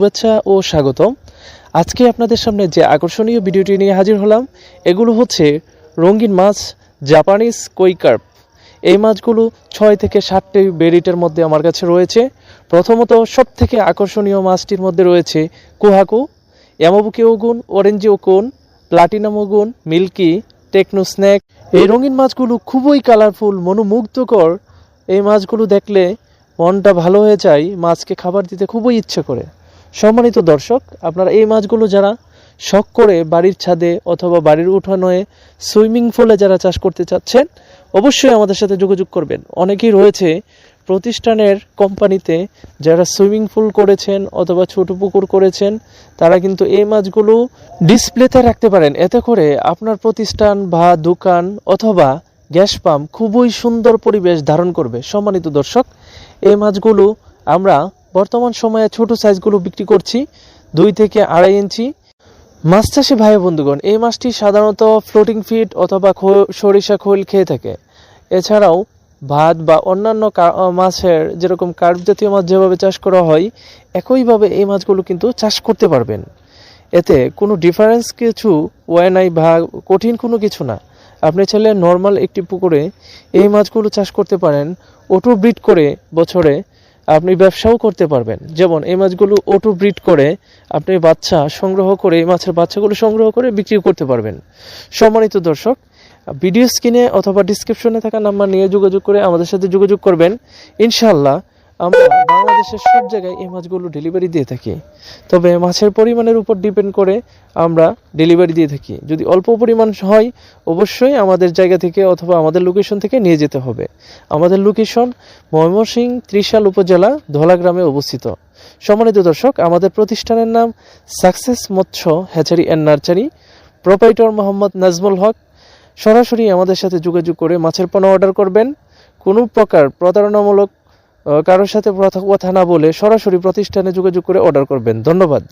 শুভেচ্ছা ও স্বাগতম। আজকে আপনাদের সামনে যে আকর্ষণীয় ভিডিওটি নিয়ে হাজির হলাম, এগুলো হচ্ছে রঙিন মাছ, জাপানিজ কৈকার্প এই মাছগুলো ছয় থেকে সাতটি বেরিটের মধ্যে আমার কাছে রয়েছে। প্রথমত সব থেকে আকর্ষণীয় মাছটির মধ্যে রয়েছে Kohaku, Yamabuki Ogon, Orenji Ogon platinum Ogon, milky, techno snack. এই রঙিন মাছগুলো খুবই কালারফুল, মনোমুগ্ধকর। এই মাছগুলো দেখলে মনটা ভালো হয়ে যায়, মাছকে খাবার দিতে খুবই ইচ্ছে করে। সম্মানিত দর্শক, আপনারা এই মাছগুলো যারা শখ করে বাড়ির ছাদে অথবা বাড়ির উঠানে সুইমিং পুলে যারা চাষ করতে চাচ্ছেন, অবশ্যই আমাদের সাথে যোগাযোগ করবেন। অনেকেই রয়েছে প্রতিষ্ঠানের কোম্পানিতে যারা সুইমিং পুল করেছেন অথবা ছোট পুকুর করেছেন, তারা কিন্তু এই মাছগুলো ডিসপ্লেতে রাখতে পারেন। এতে করে আপনার প্রতিষ্ঠান বা দোকান অথবা গ্যাস পাম্প খুবই সুন্দর পরিবেশ ধারণ করবে। সম্মানিত দর্শক, এই মাছগুলো আমরা বর্তমান সময়ে ছোট সাইজগুলো বিক্রি করছি দুই থেকে আড়াই ইঞ্চি। মাছ চাষি ভাই বন্ধুগণ, এই মাছটি সাধারণত ফ্লোটিং ফিট অথবা সরিষা খোল খেয়ে থাকে। এছাড়াও ভাত বা অন্যান্য মাছের যেরকম কার্প জাতীয় মাছ যেভাবে চাষ করা হয়, একইভাবে এই মাছগুলো কিন্তু চাষ করতে পারবেন। এতে কোনো ডিফারেন্স কিছু ওয়ে নাই বা কঠিন কোনো কিছু না। আপনি চাইলে নর্মাল একটি পুকুরে এই মাছগুলো চাষ করতে পারেন অটো ব্রিড করে বছরে আপনি ব্যবসাও করতে পারবেন। যেমন এই মাছগুলো অটো ব্রিড করে আপনি বাচ্চা সংগ্রহ করে, এই মাছের বাচ্চাগুলো সংগ্রহ করে বিক্রি করতে পারবেন। সম্মানিত দর্শক ভিডিও স্ক্রিনে অথবা ডিসক্রিপশনে থাকা নাম্বার নিয়ে যোগাযোগ করে আমাদের সাথে যোগাযোগ করবেন। ইনশাল্লাহ আমরা বাংলাদেশের সব জায়গায় এই মাছগুলো ডেলিভারি দিয়ে থাকি। তবে মাছের পরিমাণের উপর ডিপেন্ড করে আমরা ডেলিভারি দিয়ে থাকি। যদি অল্প পরিমাণ হয়, অবশ্যই আমাদের জায়গা থেকে অথবা আমাদের লোকেশন থেকে নিয়ে যেতে হবে। আমাদের লোকেশন ময়মনসিংহ ত্রিশাল উপজেলা ধলা গ্রামে অবস্থিত। সম্মানিত দর্শক, আমাদের প্রতিষ্ঠানের নাম সাকসেস মৎস্য hatchery and nursery proprietor Mohammad Nazmul Haque, সরাসরি আমাদের সাথে যোগাযোগ করে মাছের পণ্য অর্ডার করবেন। কোনো প্রকার প্রতারণামূলক কারোর সাথে কথা না বলে সরাসরি প্রতিষ্ঠানে যোগাযোগ করে অর্ডার করবেন। ধন্যবাদ।